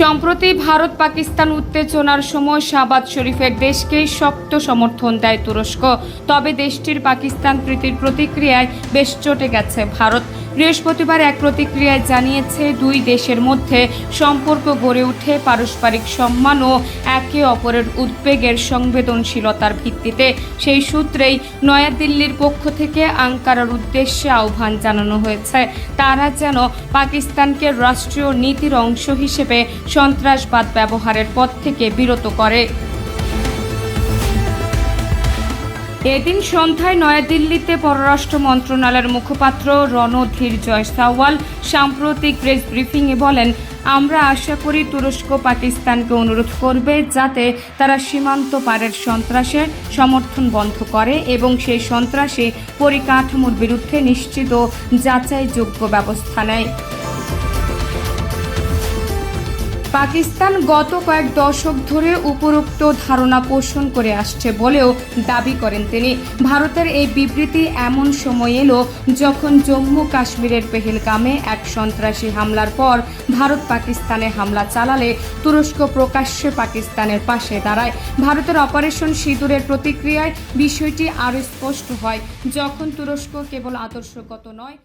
সম্প্রতি ভারত পাকিস্তান উত্তেজনার সময় শাহবাজ শরীফের দেশকে শক্ত সমর্থন দেয় তুরস্ক। তবে দেশটির পাকিস্তান প্রীতির প্রতিক্রিয়ায় বেশ চটে গেছে ভারত। বৃহস্পতিবার এক প্রতিক্রিয়ায় জানিয়েছে, দুই দেশের মধ্যে সম্পর্ক গড়ে ওঠে, পারস্পরিক সম্মান ও একে অপরের উদ্বেগের সংবেদনশীলতার ভিত্তিতে। সেই সূত্রেই নয়াদিল্লির পক্ষ থেকে আঙ্কারার উদ্দেশ্যে আহ্বান জানানো হয়েছে। তারা যেন পাকিস্তানকে রাষ্ট্রীয় নীতির অংশ হিসেবে সন্ত্রাসবাদ ব্যবহারের পথ থেকে বিরত করে। এদিন সন্ধ্যায় নয়াদিল্লিতে পররাষ্ট্র মন্ত্রণালয়ের মুখপাত্র রণধীর জয় সাওয়াল সাম্প্রতিক প্রেস ব্রিফিংয়ে বলেন, আমরা আশা করি তুরস্ক পাকিস্তানকে অনুরোধ করবে যাতে তারা সীমান্ত পারের সন্ত্রাসের সমর্থন বন্ধ করে এবং সেই সন্ত্রাসী পরিকাঠামোর বিরুদ্ধে নিশ্চিত যাচাইযোগ্য ব্যবস্থা নেয়। পাকিস্তান গত কয়েক দশক ধরে উপরোক্ত ধারণা পোষণ করে আসছে বলেও দাবি করেন তিনি। ভারতের এই বিবৃতি এমন সময় এলো যখন জম্মু কাশ্মীরের পেহেলগামে এক সন্ত্রাসী হামলার পর ভারত পাকিস্তানে হামলা চালালে তুরস্ক প্রকাশ্যে পাকিস্তানের পাশে দাঁড়ায়। ভারতের অপারেশন সিঁদুরের প্রতিক্রিয়ায় বিষয়টি আরও স্পষ্ট হয়। যখন তুরস্ক কেবল আদর্শগত নয়